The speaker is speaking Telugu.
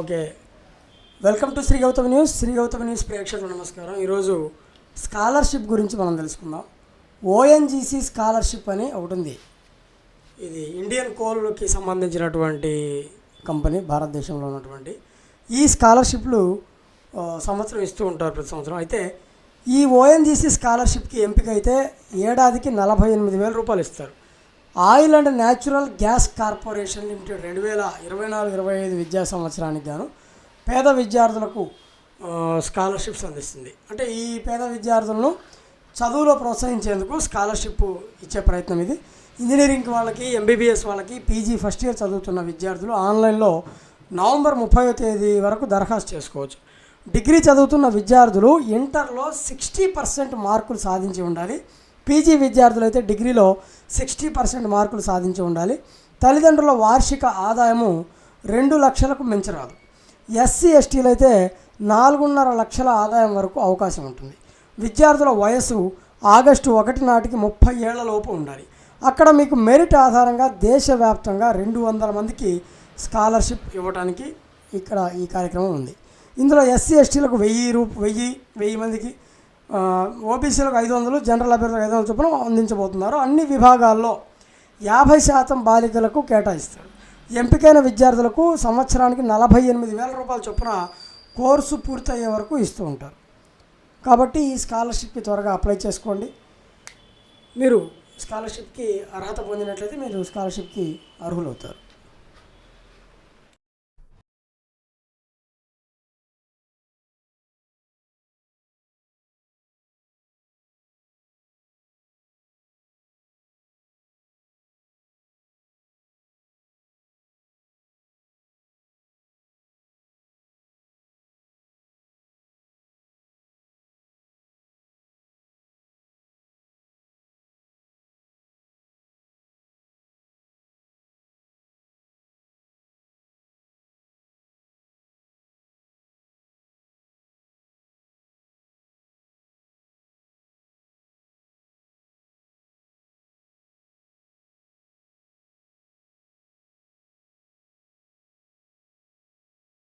Okay. Welcome to Shri Gautam news. Shri Gautam news ప్రేక్షకులు నమస్కారం. ఈరోజు స్కాలర్షిప్ గురించి మనం తెలుసుకుందాం. ఓఎన్జీసీ స్కాలర్షిప్ అని ఒకటి ఉంది. ఇది ఇండియన్ కోల్కి సంబంధించినటువంటి కంపెనీ భారతదేశంలో ఉన్నటువంటి. ఈ స్కాలర్షిప్లు సంవత్సరం ఇస్తూ ఉంటారు ప్రతి సంవత్సరం. అయితే ఈ ఓఎన్జీసీ స్కాలర్షిప్కి ఎంపిక అయితే ఏడాదికి నలభై ఎనిమిది వేల రూపాయలు ఇస్తారు. Oil and natural gas corporation limited రెండు వేల ఇరవై నాలుగు ఇరవై ఐదు విద్యా సంవత్సరానికి గాను పేద విద్యార్థులకు స్కాలర్షిప్స్ అందిస్తుంది. అంటే ఈ పేద విద్యార్థులను చదువులో ప్రోత్సహించేందుకు స్కాలర్షిప్ ఇచ్చే ప్రయత్నం ఇది. ఇంజనీరింగ్ వాళ్ళకి ఎంబీబీఎస్ వాళ్ళకి పీజీ ఫస్ట్ ఇయర్ చదువుతున్న విద్యార్థులు ఆన్లైన్లో నవంబర్ ముప్పై తేదీ వరకు దరఖాస్తు చేసుకోవచ్చు. డిగ్రీ చదువుతున్న విద్యార్థులు ఇంటర్లో సిక్స్టీ పర్సెంట్ మార్కులు సాధించి ఉండాలి. పీజీ విద్యార్థులు అయితే డిగ్రీలో సిక్స్టీ పర్సెంట్ మార్కులు సాధించి ఉండాలి. తల్లిదండ్రుల వార్షిక ఆదాయము రెండు లక్షలకు మించరాదు. ఎస్సీ ఎస్టీలు అయితే నాలుగున్నర లక్షల ఆదాయం వరకు అవకాశం ఉంటుంది. విద్యార్థుల వయసు ఆగస్టు ఒకటి నాటికి ముప్పై ఏళ్ళలోపు ఉండాలి. అక్కడ మీకు మెరిట్ ఆధారంగా దేశవ్యాప్తంగా రెండు వందల మందికి స్కాలర్షిప్ ఇవ్వడానికి ఇక్కడ ఈ కార్యక్రమం ఉంది. ఇందులో ఎస్సీ ఎస్టీలకు వెయ్యి రూ వెయ్యి వెయ్యి మందికి ఓబీసీలకు ఐదు వందలు జనరల్ అభ్యర్థులకు ఐదు వందల చొప్పున అందించబోతున్నారు. అన్ని విభాగాల్లో యాభై శాతం బాలికలకు కేటాయిస్తారు. ఎంపికైన విద్యార్థులకు సంవత్సరానికి నలభై ఎనిమిది వేల రూపాయల చొప్పున కోర్సు పూర్తయ్యే వరకు ఇస్తూ ఉంటారు. కాబట్టి ఈ స్కాలర్షిప్కి త్వరగా అప్లై చేసుకోండి. మీరు స్కాలర్షిప్కి అర్హత పొందినట్లయితే మీరు స్కాలర్షిప్కి అర్హులవుతారు.